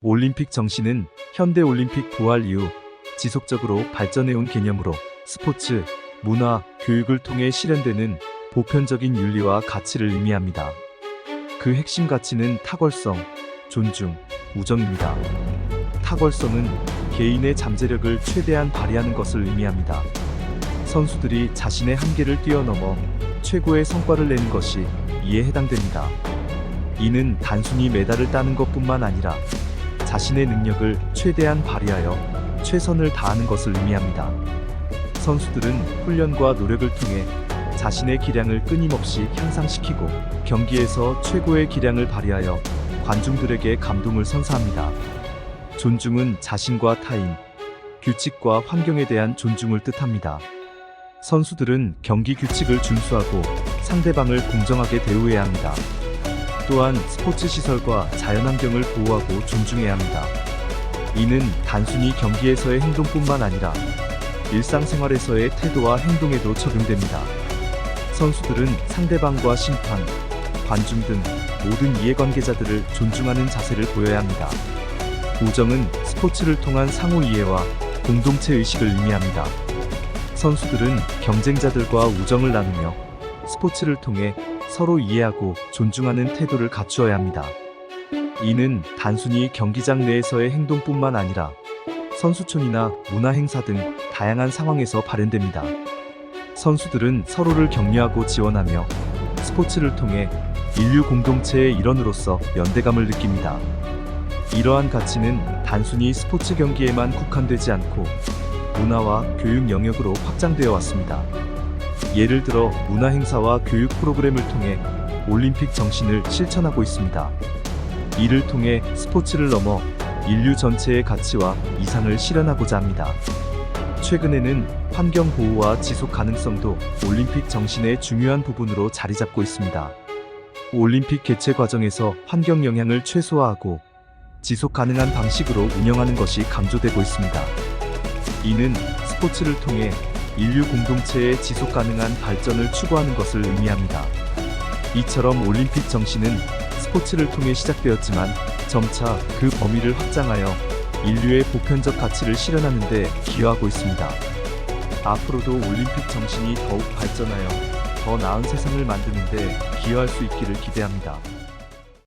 올림픽 정신은 현대 올림픽 부활 이후 지속적으로 발전해온 개념으로 스포츠, 문화, 교육을 통해 실현되는 보편적인 윤리와 가치를 의미합니다. 그 핵심 가치는 탁월성, 존중, 우정입니다. 탁월성은 개인의 잠재력을 최대한 발휘하는 것을 의미합니다. 선수들이 자신의 한계를 뛰어넘어 최고의 성과를 내는 것이 이에 해당됩니다. 이는 단순히 메달을 따는 것뿐만 아니라 자신의 능력을 최대한 발휘하여 최선을 다하는 것을 의미합니다. 선수들은 훈련과 노력을 통해 자신의 기량을 끊임없이 향상시키고 경기에서 최고의 기량을 발휘하여 관중들에게 감동을 선사합니다. 존중은 자신과 타인, 규칙과 환경에 대한 존중을 뜻합니다. 선수들은 경기 규칙을 준수하고 상대방을 공정하게 대우해야 합니다. 또한 스포츠 시설과 자연환경을 보호하고 존중해야 합니다. 이는 단순히 경기에서의 행동뿐만 아니라 일상생활에서의 태도와 행동에도 적용됩니다. 선수들은 상대방과 심판, 관중 등 모든 이해관계자들을 존중하는 자세를 보여야 합니다. 우정은 스포츠를 통한 상호 이해와 공동체 의식을 의미합니다. 선수들은 경쟁자들과 우정을 나누며 스포츠를 통해 서로 이해하고 존중하는 태도를 갖추어야 합니다. 이는 단순히 경기장 내에서의 행동뿐만 아니라 선수촌이나 문화 행사 등 다양한 상황에서 발현됩니다. 선수들은 서로를 격려하고 지원하며 스포츠를 통해 인류 공동체의 일원으로서 연대감을 느낍니다. 이러한 가치는 단순히 스포츠 경기에만 국한되지 않고 문화와 교육 영역으로 확장되어 왔습니다. 예를 들어 문화 행사와 교육 프로그램을 통해 올림픽 정신을 실천하고 있습니다. 이를 통해 스포츠를 넘어 인류 전체의 가치와 이상을 실현하고자 합니다. 최근에는 환경 보호와 지속 가능성도 올림픽 정신의 중요한 부분으로 자리 잡고 있습니다. 올림픽 개최 과정에서 환경 영향을 최소화하고 지속 가능한 방식으로 운영하는 것이 강조되고 있습니다. 이는 스포츠를 통해 인류 공동체의 지속 가능한 발전을 추구하는 것을 의미합니다. 이처럼 올림픽 정신은 스포츠를 통해 시작되었지만 점차 그 범위를 확장하여 인류의 보편적 가치를 실현하는 데 기여하고 있습니다. 앞으로도 올림픽 정신이 더욱 발전하여 더 나은 세상을 만드는 데 기여할 수 있기를 기대합니다.